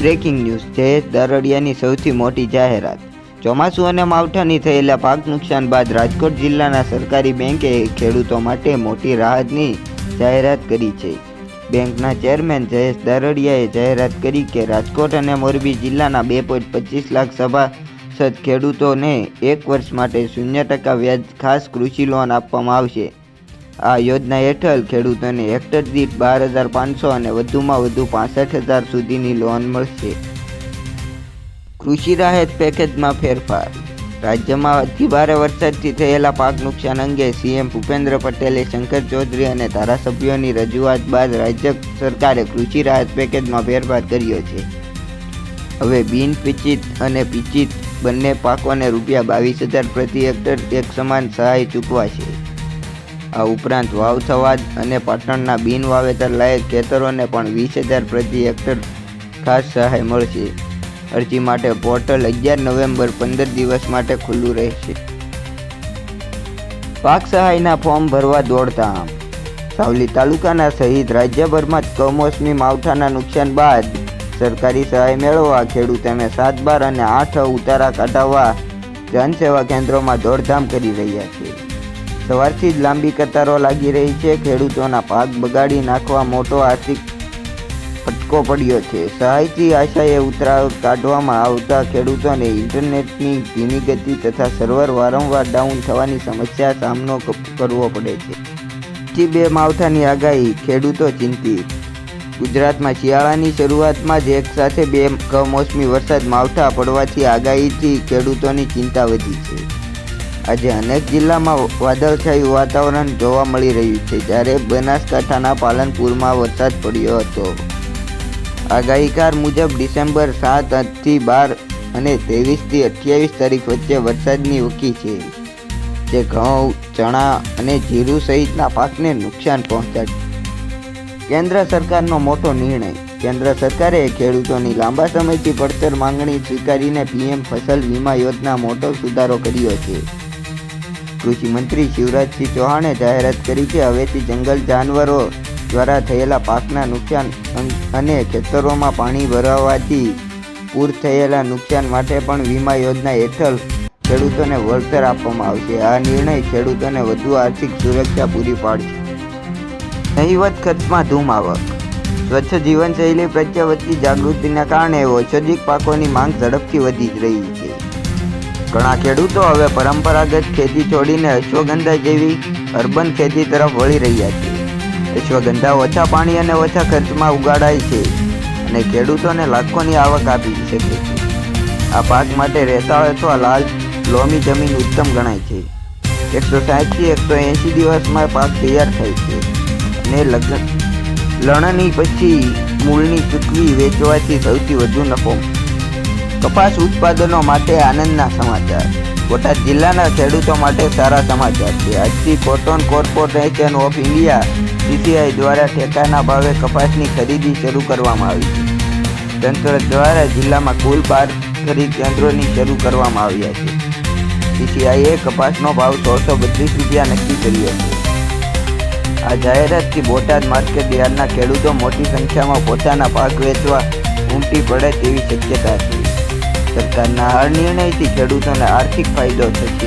Breaking news Jayesh દરડિયાની સૌથી મોટી જાહેરાત. ચોમાસું અને માવઠાની થયેલા પાક નુકસાન બાદ રાજકોટ જિલ્લાના સરકારી બેંકે ખેડૂતો માટે મોટી રાહતની જાહેરાત કરી છે. બેંકના ચેરમેન જયેશ દરડિયાએ જાહેરાત કરી કે રાજકોટ અને મોરબી જિલ્લાના બે પોઈન્ટ પચીસ લાખ સભાસદ ખેડૂતોને એક વર્ષ માટે શૂન્ય ટકા વ્યાજ ખાસ કૃષિ લોન આપવામાં આવશે. આ યોજના હેઠળ ખેડૂતોને હેક્ટર દીઠ બાર હજાર પાંચસો અને વધુમાં વધુ પાસઠ હજાર સુધીની લોન મળશે. કૃષિ રાહત પેકેજમાં ફેરફાર. રાજ્યમાં અતિ ભારે વરસાદથી થયેલા પાક નુકસાન અંગે સીએમ ભૂપેન્દ્ર પટેલે શંકર ચૌધરી અને ધારાસભ્યોની રજૂઆત બાદ રાજ્ય સરકારે કૃષિ રાહત પેકેજમાં ફેરફાર કર્યો છે. હવે બિન પિચિત અને પિચિત બંને પાકોને રૂપિયા બાવીસ હજાર પ્રતિ હેક્ટર એક સમાન સહાય ચૂકવાશે. આ ઉપરાંત વાવ થવાદ અને પાટણના બિન વાવેતર લાયક ખેતરોને પણ વીસ હજાર પ્રતિ હેક્ટર ખાસ સહાય મળશે. અરજી માટે પોર્ટલ અગિયાર નવેમ્બર પંદર દિવસ માટે ખુલ્લું રહેશે. પાક સહાયના ફોર્મ ભરવા દોડધામ. સાવલી તાલુકાના સહિત રાજ્યભરમાં કમોસમી માવઠાના નુકસાન બાદ સરકારી સહાય મેળવવા ખેડૂતોને સાત બાર અને આઠ ઉતારા કઢાવવા જનસેવા કેન્દ્રોમાં દોડધામ કરી રહ્યા છે. સવારથી જ લાંબી કતારો લાગી રહી છે. ખેડૂતોના પાક બગાડી નાખવા મોટો આર્થિક ફટકો પડ્યો છે. સહાયથી આશાએ ઉતરાવ કાઢવામાં આવતા ખેડૂતોને ઇન્ટરનેટની ધીમી ગતિ તથા સર્વર વારંવાર ડાઉન થવાની સમસ્યા સામનો કરવો પડે છે. થી બે માવઠાની આગાહી, ખેડૂતો ચિંતિત. ગુજરાતમાં શિયાળાની શરૂઆતમાં જ એક સાથે બે કમોસમી વરસાદ માવઠા પડવાથી આગાહીથી ખેડૂતોની ચિંતા વધી છે. આજે અનેક જિલ્લામાં વાદળછાયું વાતાવરણ જોવા મળી રહ્યું છે. જ્યારે બનાસકાંઠાના પાલનપુરમાં વરસાદ પડ્યો હતો. આગાહીકાર મુજબ ડિસેમ્બર સાતથી બાર અને ત્રેવીસથી અઠ્યાવીસ તારીખ વચ્ચે વરસાદની વકી છે, જે ઘઉં, ચણા અને જીરું સહિતના પાકને નુકસાન પહોંચાડશે કેન્દ્ર સરકારનો મોટો નિર્ણય. કેન્દ્ર સરકારે ખેડૂતોની લાંબા સમયથી પડતર માંગણી સ્વીકારીને પીએમ ફસલ વીમા યોજના મોટો સુધારો કર્યો છે. કૃષિ મંત્રી શિવરાજસિંહ ચૌહાણે જાહેરાત કરી કે હવેથી જંગલ જાનવરો દ્વારા થયેલા પાકના નુકસાન અને ખેતરોમાં પાણી ભરાવાથી પૂર થયેલા નુકસાન માટે પણ વીમા યોજના હેઠળ ખેડૂતોને વળતર આપવામાં આવશે. આ નિર્ણય ખેડૂતોને વધુ આર્થિક સુરક્ષા પૂરી પાડશે. નહીવત ખર્ચમાં ધૂમ આવક. સ્વચ્છ જીવનશૈલી પ્રત્યે વધતી જાગૃતિના કારણે ઔષધિક પાકોની માંગ ઝડપથી વધી જ રહી છે. ઘણા ખેડૂતો હવે પરંપરાગત ખેતી છોડીને અશ્વગંધા જેવી અર્બન ખેતી તરફ વળી રહ્યા છે. અશ્વગંધા ઓછા પાણી અને ઓછા ખર્ચમાં ઉગાડાય છે અને ખેડૂતોને લાખોની આવક આપી શકે છે. આ પાક માટે રેતાળ અથવા લાલ લોમી જમીન ઉત્તમ ગણાય છે. એકસો સાહીઠથી એકસો એંશી દિવસમાં પાક તૈયાર થાય છે અને લગ્ન લણણી પછી મૂળની ચૂકવી વેચવાથી સૌથી વધુ નફો કપાસ ઉત્પાદનો માટે આનંદના સમાચાર. બોટાદ જિલ્લાના ખેડૂતો માટે સારા સમાચાર છે. આજથી cotton corporation of India, CCI દ્વારા ટેકાના ભાવે કપાસની ખરીદી શરૂ કરવામાં આવી છે. તંત્ર દ્વારા જિલ્લામાં કુલ બાર ખરીદ કેન્દ્રોની શરૂ કરવામાં આવ્યા છે. સીસીઆઈએ કપાસનો ભાવ સોળસો બત્રીસ રૂપિયા નક્કી કર્યો છે. આ જાહેરાતથી બોટાદ માર્કેટ યાર્ડના ખેડૂતો મોટી સંખ્યામાં પોતાના પાક વેચવા ઉમટી પડે તેવી શક્યતા છે. સરકારના આ નિર્ણયથી ખેડૂતોને આર્થિક ફાયદો થશે.